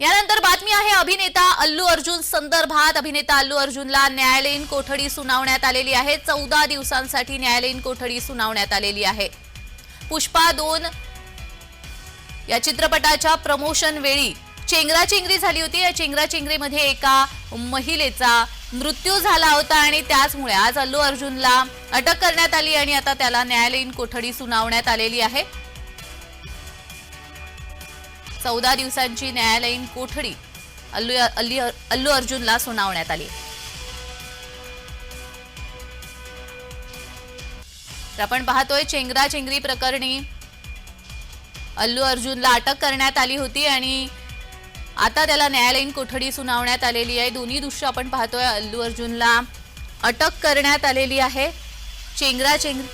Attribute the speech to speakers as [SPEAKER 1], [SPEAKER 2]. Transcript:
[SPEAKER 1] यानंतर बातमी आहे अभिनेता अल्लू अर्जुन संदर्भात. अभिनेता अल्लू अर्जुनला न्यायालयीन कोठडी सुनावण्यात आलेली आहे. चौदा दिवसांसाठी न्यायालयीन कोठडी सुनावण्यात आलेली आहे. पुष्पा दोन या चित्रपटाच्या प्रमोशन वेळी चेंगराचेंगरी झाली होती. या चेंगराचेंगरीमध्ये एका महिलेचा मृत्यू झाला होता आणि त्याचमुळे आज अल्लू अर्जुनला अटक करण्यात आली आणि आता त्याला न्यायालयीन कोठडी सुनावण्यात आलेली आहे. चौदा दिवसांची न्यायालयीन कोठडी अल्लू अल्ली अल्लू अर्जुनला सुनावण्यात आली. तर आपण पाहतोय चेंगरा चेंगरी प्रकरणी अल्लू अर्जुनला अटक करण्यात आली होती आणि आता त्याला न्यायालयीन कोठडी सुनावण्यात आलेली आहे. दोन्ही दृश्य आपण पाहतोय. अल्लू अर्जुनला अटक करण्यात आलेली आहे. चेंगरा चेंगरी